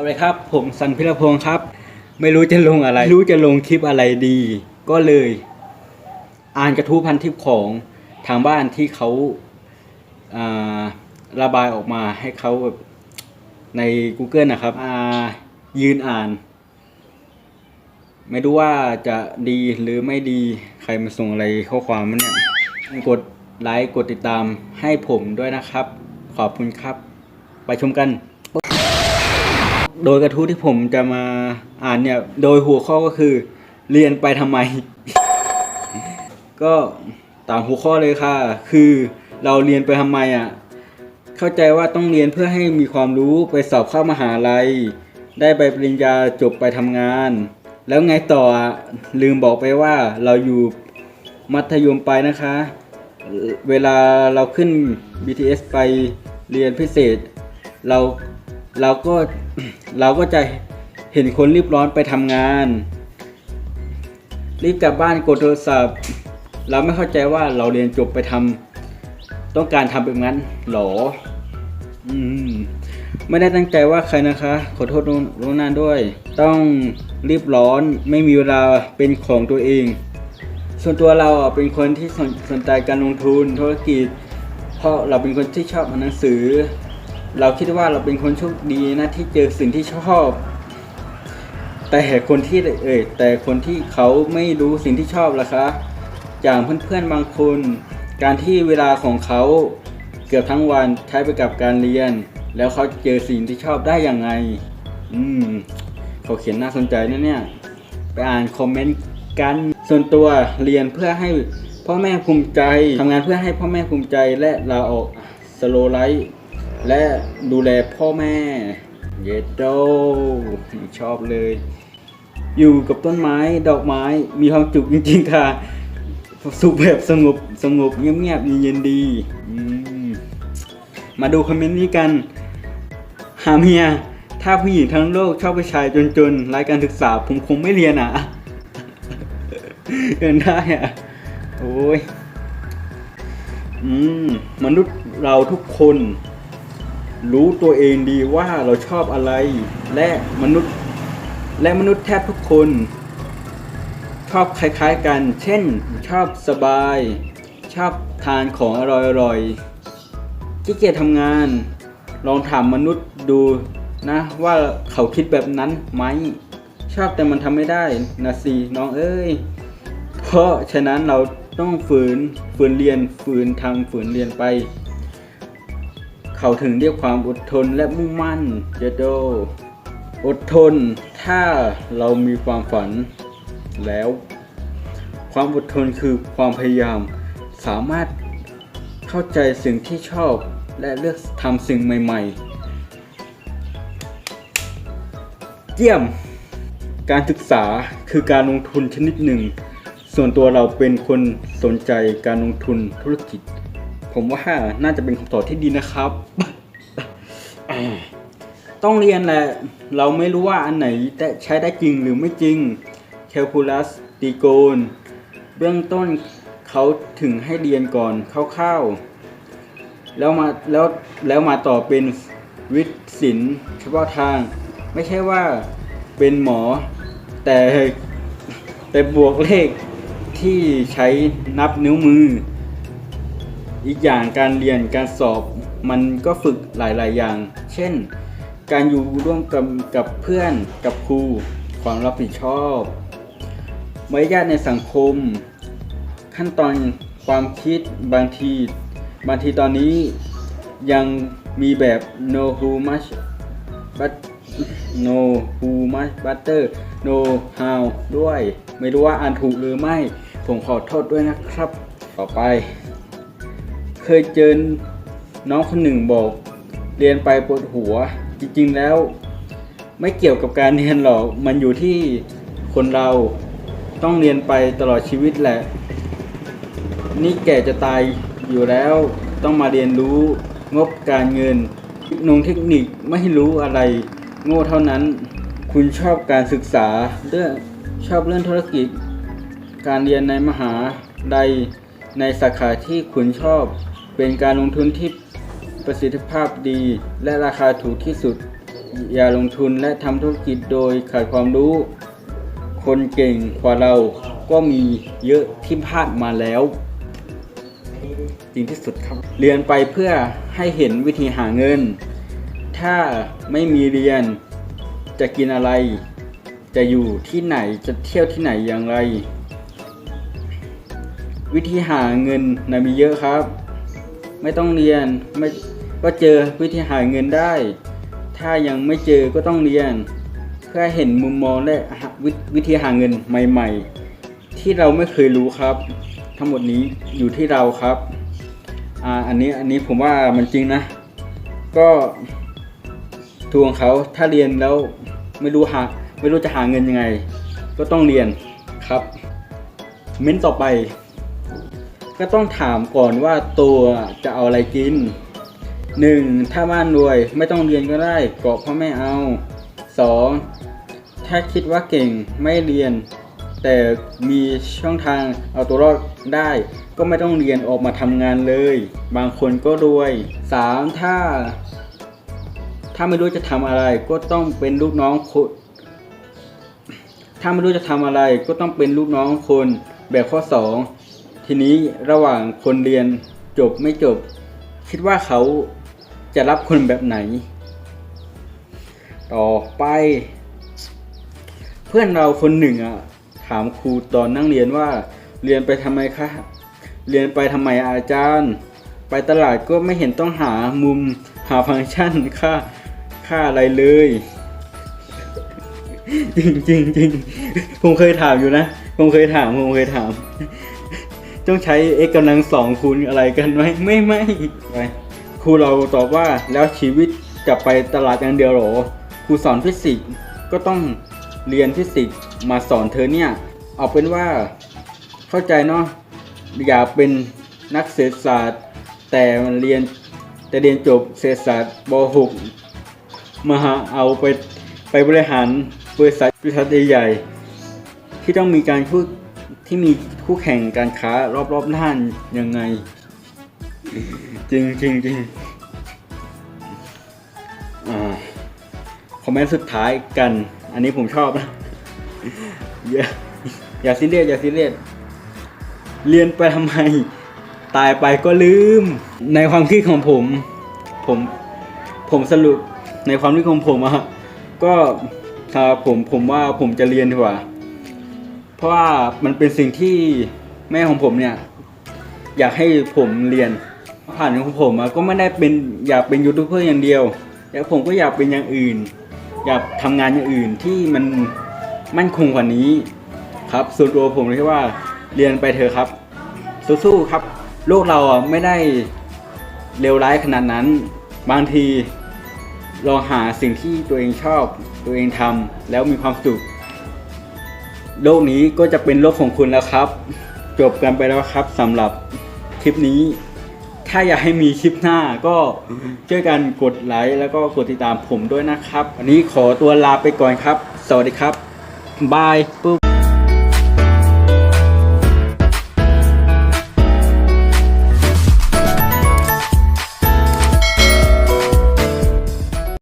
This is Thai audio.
วัสดีครับ ผมสันพิรพงศ์ครับ ไม่รู้จะลงอะไรไม่รู้จะลงคลิปอะไรดี ก็เลย อ่านกระทู้พันทิปของทางบ้านที่เขาอ่าระบายออกมาให้เขาแบบใน Google นะครับอ่ายืนอ่าน ไม่รู้ว่าจะดีหรือไม่ดีใครมาส่งอะไรข้อความมาเนี่ยกดไลค์กดติดตามให้ผมด้วยนะครับ ขอบคุณครับ ไปชมกัน โดยกระทู้ที่ผมจะมาอ่านเนี่ย โดยหัวข้อก็คือ เรียนไปทำไม ก็ตามหัวข้อเลยค่ะ คือเราเรียนไปทำไมอะ เข้าใจว่าต้องเรียนเพื่อให้มีความรู้ไปสอบเข้ามหาลัย ได้ใบปริญญาจบไปทำงาน แล้วไงต่ออะลืมบอกไปว่าเราอยู่มัธยมไปนะคะ เวลาเราขึ้น BTS ไปเรียนพิเศษ เรา เราก็เราก็จะเห็นคนรีบร้อนไปทำงาน รีบกลับบ้านกดโทรศัพท์ เราไม่เข้าใจว่าเราเรียนจบไปทำต้องการทำแบบนั้นหรออืมไม่ได้ตั้งใจว่าใครนะคะ ขอโทษล่วงหน้าด้วย ต้องรีบร้อนไม่มีเวลาเป็นของตัวเอง ส่วนตัวเราเป็นคนที่สนสนใจการลงทุนธุรกิจ เพราะเราเป็นคนที่ชอบอ่านหนังสือ เราคิดว่าเราเป็นคนโชคดีนะที่เจอสิ่งที่ชอบ แต่คนที่เอ่ยแต่คนที่เขาไม่รู้สิ่งที่ชอบล่ะคะอย่างเพื่อนๆบางคน การที่เวลาของเขาเกือบทั้งวันใช้ไปกับการเรียน แล้วเขาเจอสิ่งที่ชอบได้อยังไง อืมเขาเขียนน่าสนใจนะเนี่ยไปอ่านคอมเมนต์กันส่วนตัวเรียนเพื่อให้พ่อแม่ภูมิใจทำงานเพื่อให้พ่อแม่ภูมิใจและลาออกสโลไลท์ และดูแลพ่อแม่ เยโดชอบเลย อยู่กับต้นไม้ดอกไม้มีความจุกจริงๆค่ะ สุขแบบสงบสงบเงียบๆเย็นๆดีมาดูคอมเมนต์นี้กัน หาเมีย ถ้าผู้หญิงทั้งโลกชอบผู้ชายจนๆไร้การศึกษาผมคงไม่เรียนอะเกินได้อะ โอ้ย อืม มนุษย์เราทุกคน รู้ตัวเองดีว่าเราชอบอะไร และมนุษย์ และมนุษย์แทบทุกคน ชอบคล้ายๆกัน เช่น ชอบสบาย ชอบทานของอร่อยๆขี้เกียจทำงาน ลองถามมนุษย์ดูนะ ว่าเขาคิดแบบนั้นไหม ชอบแต่มันทำไม่ได้นะสิน้องเอ้ย เพราะฉะนั้นเราต้องฝืนฝืนเรียนฝืนทำฝืนเรียนไป เขาถึงเรียกความอดทนและมุ่งมั่นเจโด อดทน ถ้าเรามีความฝันแล้ว ความอดทนคือความพยายาม สามารถเข้าใจสิ่งที่ชอบและเลือกทำสิ่งใหม่ๆ เยี่ยม การศึกษาคือการลงทุนชนิดหนึ่ง ส่วนตัวเราเป็นคนสนใจการลงทุนธุรกิจ ผมว่าน่าจะเป็นคำตอบที่ดีนะครับ ต้องเรียนแหละ เราไม่รู้ว่าอันไหนแต่ใช้ได้จริงหรือไม่จริงแคลคูลัสตีโกน เบื้องต้นเขาถึงให้เรียนก่อนคร่าวๆ แล้วมาแล้วแล้วมาต่อเป็นวิทย์ศิลป์เฉพาะทาง ไม่ใช่ว่าเป็นหมอ แต่แต่บวกเลขที่ใช้นับนิ้วมือ อีกอย่างการเรียนการสอบมันก็ฝึกหลาย ๆ อย่าง เช่น การอยู่ร่วมกับกับเพื่อนกับครู ความรับผิดชอบมารยาทในสังคม ขั้นตอนความคิดบางที บางทีตอนนี้ยังมีแบบ no who much but no who much butter no how ด้วย ไม่รู้ว่าอ่านถูกหรือไม่ ผมขอโทษด้วยนะครับ ต่อไป เคยเจอน้องคนหนึ่งบอก เรียนไปปวดหัว จริง ๆ แล้ว ไม่เกี่ยวกับการเรียนหรอก มันอยู่ที่คนเราต้องเรียนไปตลอดชีวิตแหละ นี่แก่จะตายอยู่แล้วต้องมาเรียนรู้งบการเงินนงเทคนิคไม่รู้อะไร โง่เท่านั้น คุณชอบการศึกษาเรื่องชอบเรื่องธุรกิจ การเรียนในมหาใดในสาขาที่คุณชอบ เป็นการลงทุนที่ประสิทธิภาพดี และราคาถูกที่สุด อย่าลงทุนและทำธุรกิจโดยขาดความรู้ คนเก่งกว่าเราก็มีเยอะที่พลาดมาแล้วจริงที่สุดครับ เรียนไปเพื่อให้เห็นวิธีหาเงิน ถ้าไม่มีเรียนจะกินอะไร จะอยู่ที่ไหนจะเที่ยวที่ไหนอย่างไร วิธีหาเงินนะมีเยอะครับ ไม่ต้องเรียนไม่ก็เจอวิธีหาเงินได้ ถ้ายังไม่เจอก็ต้องเรียน เพื่อเห็นมุมมองและวิวิธีหาเงินใหม่ ๆ ที่เราไม่เคยรู้ครับ ทั้งหมดนี้อยู่ที่เราครับอ่าอันนี้อันนี้ผมว่ามันจริงนะ ก็ทวงเขาถ้าเรียนแล้วไม่รู้หาไม่รู้จะหาเงินยังไง ก็ต้องเรียนครับ เม้นต่อไป ก็ต้องถามก่อนว่าตัวจะเอาอะไรกินหนึ่งถ้าบ้านรวยไม่ต้องเรียนก็ได้เกาะพ่อแม่เอาสองถ้าคิดว่าเก่งไม่เรียน แต่มีช่องทางเอาตัวรอดได้ ก็ไม่ต้องเรียนออกมาทำงานเลย บางคนก็รวยสามถ้า ถ้าไม่รู้จะทำอะไรก็ต้องเป็นลูกน้องคนถ้าไม่รู้จะทำอะไรก็ต้องเป็นลูกน้องคนแบบข้อสอง ทีนี้ระหว่างคนเรียนจบไม่จบ คิดว่าเขาจะรับคนแบบไหน ต่อไป เพื่อนเราคนหนึ่งอะถามครูตอนนั่งเรียนว่า เรียนไปทำไมคะเรียนไปทำไมอาจารย์ ไปตลาดก็ไม่เห็นต้องหามุมหาฟังก์ชันค่าค่าอะไรเลย จริงจริงจริงผมเคยถามอยู่นะ ผมเคยถามผมเคยถาม ต้องใช้ x กำลังสองคูณอะไรกันไหมไม่ไม่ไปครูเราตอบว่าแล้วชีวิตจะไปตลาดอย่างเดียวหรอครูสอนฟิสิกส์ก็ต้องเรียนฟิสิกส์มาสอนเธอเนี่ย เอาเป็นว่าเข้าใจเนาะอยากเป็นนักเศรษฐศาสตร์ แต่มันเรียนแต่เรียนจบเศรษฐศาสตร์บ .6 มาหาเอาไปไปบริหารบริษัทบริษัทใหญ่ๆที่ต้องมีการพูด ที่มีคู่แข่งการค้ารอบๆด้านยังไง จริงจริงจริงอคอมเมนต์สุดท้ายกัน อันนี้ผมชอบนะ อย่าอย่าซีเรียสอย่าซีเรียสเรียนไปทำไม ตายไปก็ลืม ในความคิดของผม ผมผมสรุปในความคิดของผมอะก็สำหรับผมผมว่าผมจะเรียนดีกว่า เพราะว่ามันเป็นสิ่งที่แม่ของผมเนี่ย อยากให้ผมเรียนผ่านของผมก็ไม่ได้เป็นอยากเป็นยูทูบเบอร์อย่างเดียวแต่ผมก็อยากเป็นอย่างอื่น อยากทำงานอย่างอื่นที่มันมั่นคงกว่านี้ครับ ส่วนตัวผมเลยว่าเรียนไปเถอะครับสู้ๆครับ โลกเราอะไม่ได้เลวร้ายขนาดนั้น บางทีลองหาสิ่งที่ตัวเองชอบตัวเองทำแล้วมีความสุข โลกนี้ก็จะเป็นโลกของคุณแล้วครับ จบกันไปแล้วครับสำหรับคลิปนี้ ถ้าอยากให้มีคลิปหน้าก็ช่วยกันกดไลค์แล้วก็กดติดตามผมด้วยนะครับวันนี้ขอตัวลาไปก่อนครับ สวัสดีครับบายปุ๊บ